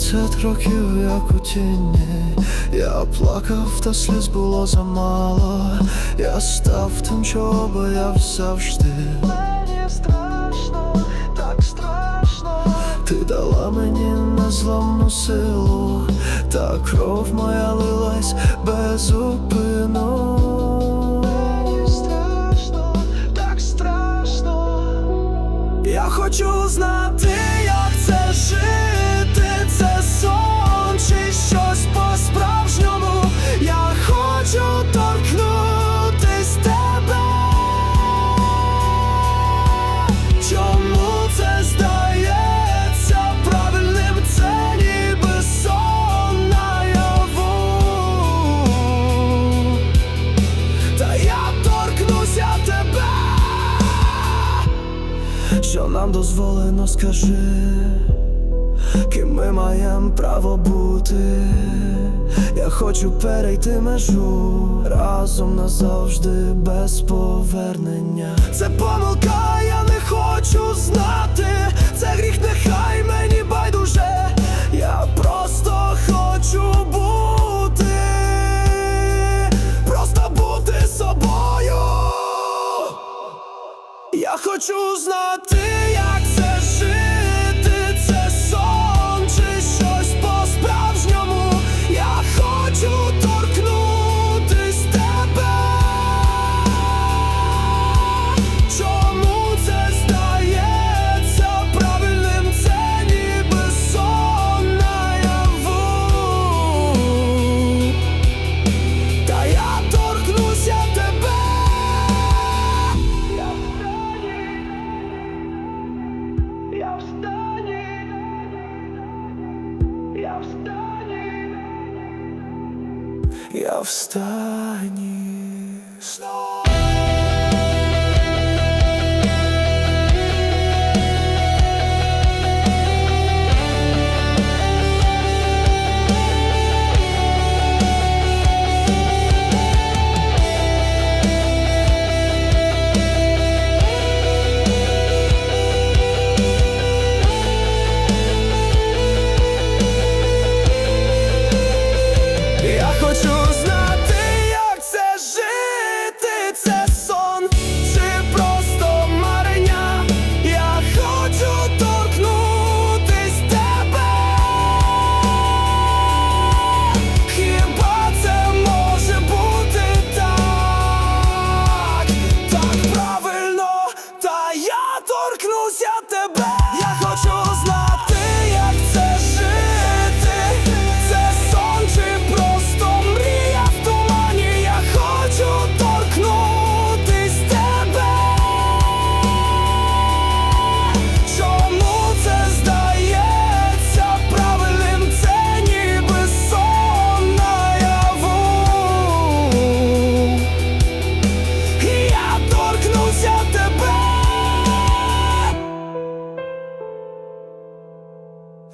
Двадцять років, як у тіні, я плакав, та сліз було замало. Я став тим, чого боявся завжди. Мені страшно, так страшно. Ти дала мені незламну силу, та кров моя лилась без зупину. Мені страшно, так страшно. Я хочу знати, Що нам дозволено, скажи, ким ми маємо право бути. Я хочу перейти межу разом назавжди без повернення. Це помилка, я не хочу знати. Я в стані,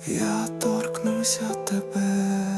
я торкнуся тебе.